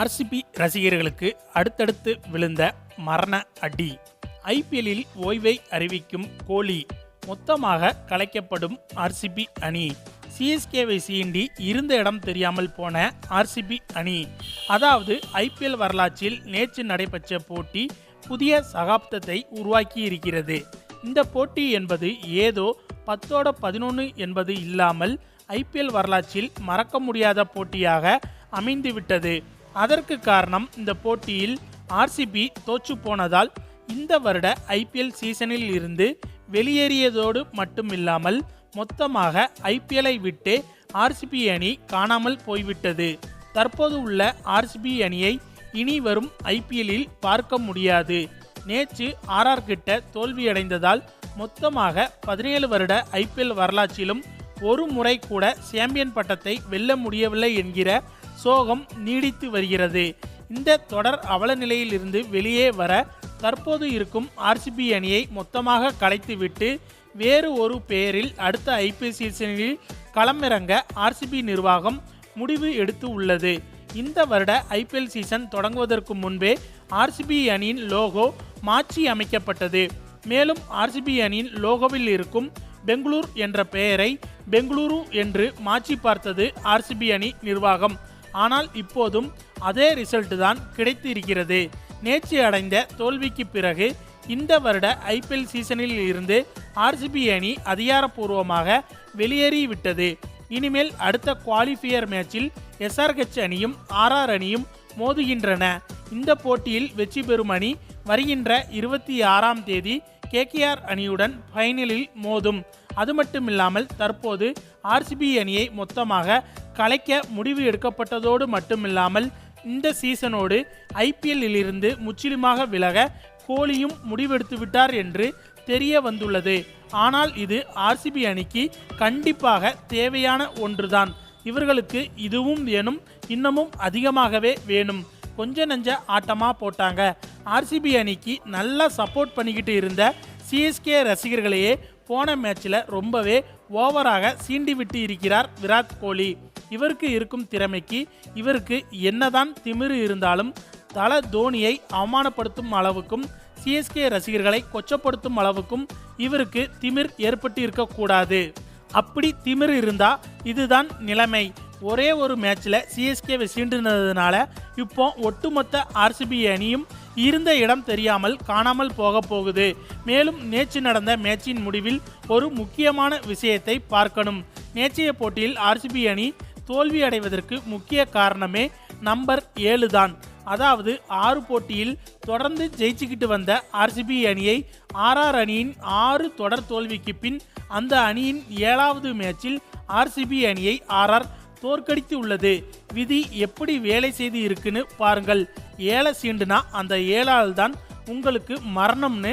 RCB ரசிகர்களுக்கு அடுத்தடுத்து விழுந்த மரண அடி. ஐபிஎல்லில் ஓய்வை அறிவிக்கும் கோலி மொத்தமாக கலைக்கப்படும் ஆர்சிபி அணி. சிஎஸ்கேவை சீண்டி இருந்த இடம் தெரியாமல் போன ஆர்சிபி அணி. அதாவது ஐபிஎல் வரலாற்றில் நேற்று நடைபெற்ற போட்டி புதிய சகாப்தத்தை உருவாக்கி இருக்கிறது இந்த போட்டி என்பது ஏதோ பத்தோட பதினொன்று என்பது இல்லாமல் ஐபிஎல் வரலாற்றில் மறக்க முடியாத போட்டியாக அமைந்துவிட்டது. அதற்கு காரணம் இந்த போட்டியில் ஆர்சிபி தோற்று போனதால் இந்த வருட ஐபிஎல் சீசனில் இருந்து வெளியேறியதோடு மட்டுமில்லாமல் மொத்தமாக ஐபிஎல்லை விட்டு ஆர்சிபி அணி காணாமல் போய்விட்டது. தற்போது உள்ள ஆர்சிபி அணியை இனி வரும் ஐபிஎல்லில் பார்க்க முடியாது. நேற்று ஆர்ஆர் கிட்ட தோல்வியடைந்ததால் மொத்தமாக பதினேழு வருட ஐபிஎல் வரலாற்றிலும் ஒரு முறை கூட சாம்பியன் பட்டத்தை வெல்ல முடியவில்லை என்கிற சோகம் நீடித்து வருகிறது. இந்த தொடர் அவல நிலையிலிருந்து வெளியே வர தற்போது இருக்கும் ஆர்சிபி அணியை மொத்தமாக கலைத்துவிட்டு வேறு ஒரு பெயரில் அடுத்த ஐபிஎல் சீசனில் களமிறங்க ஆர்சிபி நிர்வாகம் முடிவு எடுத்து உள்ளது. இந்த வருட ஐபிஎல் சீசன் தொடங்குவதற்கு முன்பே ஆர்சிபி அணியின் லோகோ மாற்றி அமைக்கப்பட்டது. மேலும் ஆர்சிபி அணியின் லோகோவில் இருக்கும் பெங்களூர் என்ற பெயரை பெங்களூரு என்று மாற்றி பார்த்தது ஆர்சிபி அணி நிர்வாகம். ஆனால் இப்போதும் அதே ரிசல்ட் தான் கிடைத்து இருக்கிறது நேற்று அடைந்த தோல்விக்கு பிறகு இந்த வருட ஐபிஎல் சீசனில் இருந்து ஆர்சிபி அணி அதிகாரப்பூர்வமாக வெளியேறிவிட்டது. இனிமேல் அடுத்த குவாலிஃபையர் மேட்சில் எஸ்ஆர்ஹெச் அணியும் ஆர்ஆர் அணியும் மோதுகின்றன. இந்த போட்டியில் வெற்றி பெறும் அணி வருகின்ற இருபத்தி ஆறாம் தேதி கேகேஆர் அணியுடன் ஃபைனலில் மோதும். அது மட்டுமில்லாமல் தற்போது ஆர்சிபி அணியை மொத்தமாக கலைக்க முடிவு எடுக்கப்பட்டதோடு மட்டுமில்லாமல் இந்த சீசனோடு ஐபிஎல்லில் இருந்து முற்றிலுமாக விலக கோலியும் முடிவெடுத்து விட்டார் என்று தெரிய வந்துள்ளது. ஆனால் இது ஆர்சிபி அணிக்கு கண்டிப்பாக தேவையான ஒன்றுதான். இவர்களுக்கு இதுவும் வேணும் இன்னமும் அதிகமாகவே வேணும். கொஞ்ச நஞ்ச ஆட்டமாக போட்டாங்க. ஆர்சிபி அணிக்கு நல்லா சப்போர்ட் பண்ணிக்கிட்டு இருந்த சிஎஸ்கே ரசிகர்களையே போன மேட்ச்சில் ரொம்பவே ஓவராக சீண்டி விட்டு இருக்கிறார் விராட் கோலி. இவருக்கு இருக்கும் திறமைக்கு இவருக்கு என்னதான் திமிரு இருந்தாலும் தல தோனியை அவமானப்படுத்தும் அளவுக்கும் சிஎஸ்கே ரசிகர்களை கொச்சப்படுத்தும் அளவுக்கும் இவருக்கு திமிர் ஏற்பட்டு இருக்கக்கூடாது அப்படி திமிர் இருந்தால் இதுதான் நிலைமை. ஒரே ஒரு மேட்ச்சில் சிஎஸ்கேவை சீண்டுனதுனால இப்போ ஒட்டுமொத்த ஆர்சிபி அணியும் இருந்த இடம் தெரியாமல் காணாமல் போக போகுது. மேலும் நேற்று நடந்த மேட்சின் முடிவில் ஒரு முக்கியமான விஷயத்தை பார்க்கணும். நேற்றைய போட்டியில் ஆர்சிபி அணி தோல்வி அடைவதற்கு முக்கிய காரணமே நம்பர் ஏழு தான் அதாவது ஆறு போட்டியில் தொடர்ந்து ஜெயிச்சுக்கிட்டு வந்த ஆர்சிபி அணியை ஆர்ஆர் அணியின் ஆறு தொடர் தோல்விக்கு பின் அந்த அணியின் ஏழாவது மேட்சில் ஆர்சிபி அணியை ஆர்ஆர் தோற்கடித்து உள்ளது. விதி எப்படி வேலை செய்து இருக்குன்னு பாருங்கள். ஏழை சீண்டுனா அந்த ஏழால் தான் உங்களுக்கு மரணம்னு